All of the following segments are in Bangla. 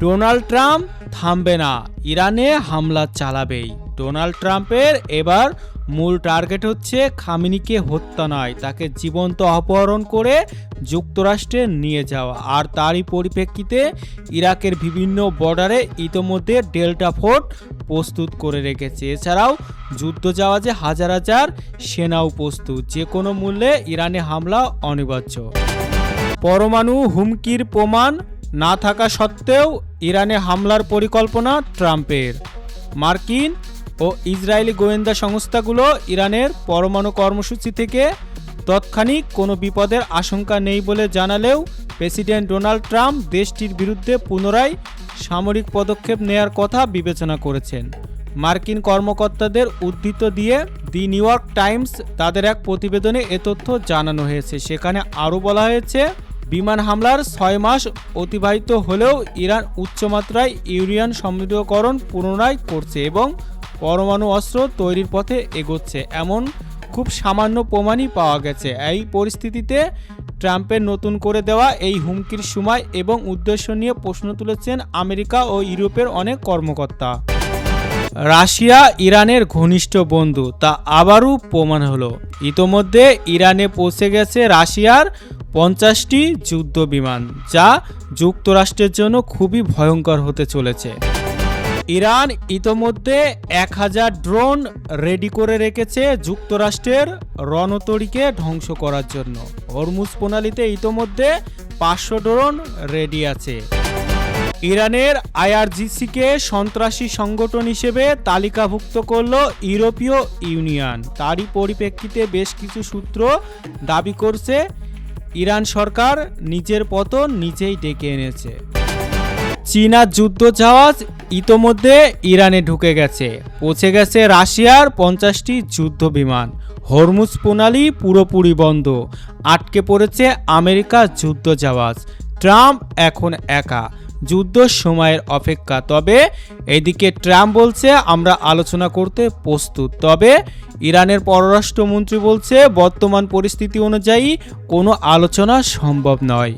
ডোনাল্ড ট্রাম্প থামবে না। ইরানে হামলা চালাবেই। ডোনাল্ড ট্রাম্পের এবার মূল টার্গেট হচ্ছে খামিনিকে হত্যা নয়, তাকে জীবন্ত অপহরণ করে যুক্তরাষ্ট্রে নিয়ে যাওয়া। আর তারই পরিপ্রেক্ষিতে ইরাকের বিভিন্ন বর্ডারে ইতোমধ্যে ডেল্টা ফোর্ট প্রস্তুত করে রেখেছে। এছাড়াও যুদ্ধ জাহাজে হাজার হাজার সেনাও প্রস্তুত। যে কোনো মূল্যে ইরানে হামলা অনিবার্য। পরমাণু হুমকির প্রমাণ না থাকা সত্ত্বেও ইরানে হামলার পরিকল্পনা ট্রাম্পের। মার্কিন ও ইসরায়েলি গোয়েন্দা সংস্থাগুলো ইরানের পরমাণু কর্মসূচি থেকে তৎক্ষণিক কোনো বিপদের আশঙ্কা নেই বলে জানালেও প্রেসিডেন্ট ডোনাল্ড ট্রাম্প দেশটির বিরুদ্ধে পুনরায় সামরিক পদক্ষেপ নেয়ার কথা বিবেচনা করেছেন। মার্কিন কর্মকর্তাদের উদ্ধৃত দিয়ে দি নিউ টাইমস তাদের এক প্রতিবেদনে এ তথ্য জানানো হয়েছে। সেখানে আরও বলা হয়েছে বিমান হামলার ছয় মাস অতিবাহিত হলেও ইরান উচ্চমাত্রায় ইউরিয়ান সমৃদ্ধকরণ পুনরায় করছে এবং পরমাণু অস্ত্র তৈরির পথে এগোচ্ছে। এমন খুব সামান্য প্রমাণই পাওয়া গেছে। এই পরিস্থিতিতে ট্রাম্পের নতুন করে দেওয়া এই হুমকির সময় এবং উদ্দেশ্য নিয়ে প্রশ্ন তুলেছেন আমেরিকা ও ইউরোপের অনেক কর্মকর্তা। রাশিয়া ইরানের ঘনিষ্ঠ বন্ধু, তা আবারও প্রমাণ হলো। ইতোমধ্যে ইরানে পৌঁছে গেছে রাশিয়ার পঞ্চাশটি যুদ্ধ বিমান, যা যুক্তরাষ্ট্রের জন্য খুবই ভয়ঙ্কর হতে চলেছে। ইরান ইতোমধ্যে এক হাজার ড্রোন রেডি করে রেখেছে যুক্তরাষ্ট্রের রণতরীকে ধ্বংস করার জন্য। হরমুজ প্রণালীতে ইতোমধ্যে পাঁচশো ড্রোন রেডি আছে। ইরানের আইআরজিসিকে সন্ত্রাসী সংগঠন হিসেবে তালিকাভুক্ত করল ইউরোপীয় ইউনিয়ন। তারই পরিপ্রেক্ষিতে বেশ কিছু সূত্র দাবি করছে ইরান সরকার নিজের পতন নিজেই ডেকে এনেছে। চীনা যুদ্ধ জাহাজ ইতোমধ্যে ইরানে ঢুকে গেছে। পৌঁছে গেছে রাশিয়ার পঞ্চাশটি যুদ্ধ বিমান। হরমুজ প্রণালী পুরোপুরি বন্ধ। আটকে পড়েছে আমেরিকা যুদ্ধ জাহাজ। ট্রাম্প এখন একা। যুদ্ধ সময়ের অপেক্ষা। তবে এদিকে ট্রাম্প বলছে, আমরা আলোচনা করতে প্রস্তুত। তবে ইরানের পররাষ্ট্রমন্ত্রী বলছে, বর্তমান পরিস্থিতি অনুযায়ী কোনো আলোচনা সম্ভব নয়।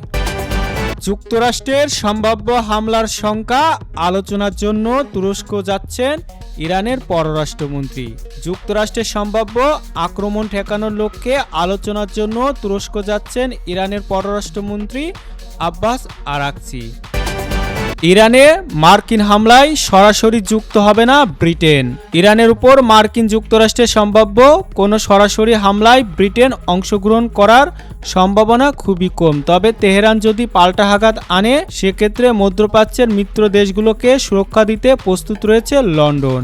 যুক্তরাষ্ট্রের সম্ভাব্য হামলার শঙ্কা আলোচনার জন্য তুরস্ক যাচ্ছেন ইরানের পররাষ্ট্রমন্ত্রী। যুক্তরাষ্ট্রের সম্ভাব্য আক্রমণ ঠেকানোর লক্ষ্যে আলোচনার জন্য তুরস্ক যাচ্ছেন ইরানের পররাষ্ট্রমন্ত্রী আব্বাস আরাকচি। ইরানে মার্কিন হামলায় সরাসরি যুক্ত হবে না ব্রিটেন। ইরানের উপর মার্কিন যুক্তরাষ্ট্রের সম্ভাব্য কোনো সরাসরি হামলায় ব্রিটেন অংশগ্রহণ করার সম্ভাবনা খুবই কম। তবে তেহরান যদি পাল্টাঘাত আনে, সেক্ষেত্রে মধ্যপ্রাচ্যের মিত্র দেশগুলোকে সুরক্ষা দিতে প্রস্তুত রয়েছে লন্ডন।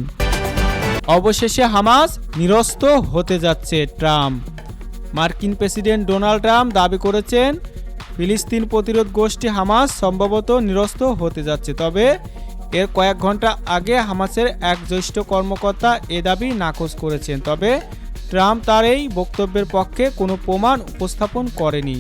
অবশেষে হামাস নিরস্ত হতে যাচ্ছে ট্রাম্প। মার্কিন প্রেসিডেন্ট ডোনাল্ড ট্রাম্প দাবি করেছেন ফিলিস্তিন প্রতিরোধ গোষ্ঠী হামাস সম্ভবত নিরস্ত হতে যাচ্ছে, তবে এর কয়েক ঘণ্টা আগে হামাসের এক জ্যেষ্ঠ কর্মকর্তা এ দাবি নাকচ করেছেন, তবে ট্রাম্প তার এই বক্তব্যের পক্ষে কোনো প্রমাণ উপস্থাপন করেনি।